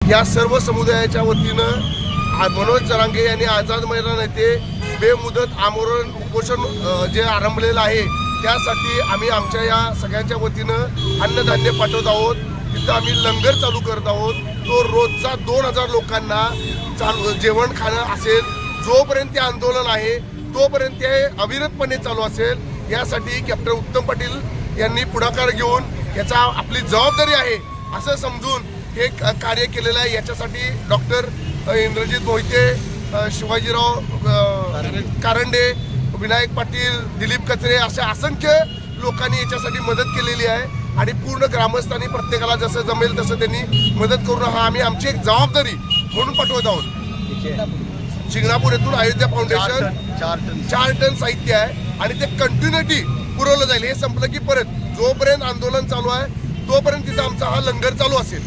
या सर्व समुदायाच्या वतीनं मनोज चरांगे यांनी आझाद मैदान येथे बेमुदत आमरण उपोषण जे आरंभलेलं आहे त्यासाठी आम्ही आमच्या या सगळ्यांच्या वतीनं अन्नधान्य पाठवत आहोत. तिथं आम्ही लंगर चालू करत आहोत. तो रोजचा दोन हजार लोकांना चालू जेवण खाणं असेल जोपर्यंत ते आंदोलन आहे तोपर्यंत ते अविरतपणे चालू असेल. यासाठी कॅप्टन उत्तम पाटील यांनी पुढाकार घेऊन याचा आपली जबाबदारी आहे. असं समजून हे कार्य केलेलं आहे. याच्यासाठी डॉक्टर इंद्रजित मोहिते शिवाजीराव कारंडे. विनायक पाटील दिलीप कचरे अशा असंख्य लोकांनी याच्यासाठी मदत केलेली आहे. आणि पूर्ण ग्रामस्थांनी प्रत्येकाला जसं जमेल तसं त्यांनी मदत करून हा आम्ही आमची एक जबाबदारी म्हणून पाठवत आहोत. शिंगणापूर येथून अयोध्या फाउंडेशन चार टन साहित्य आहे आणि ते कंटिन्युटी पुरवलं जाईल. हे संपलं की परत जोपर्यंत आंदोलन चालू आहे तोपर्यंत तिथं आमचा हा लंगर चालू असेल.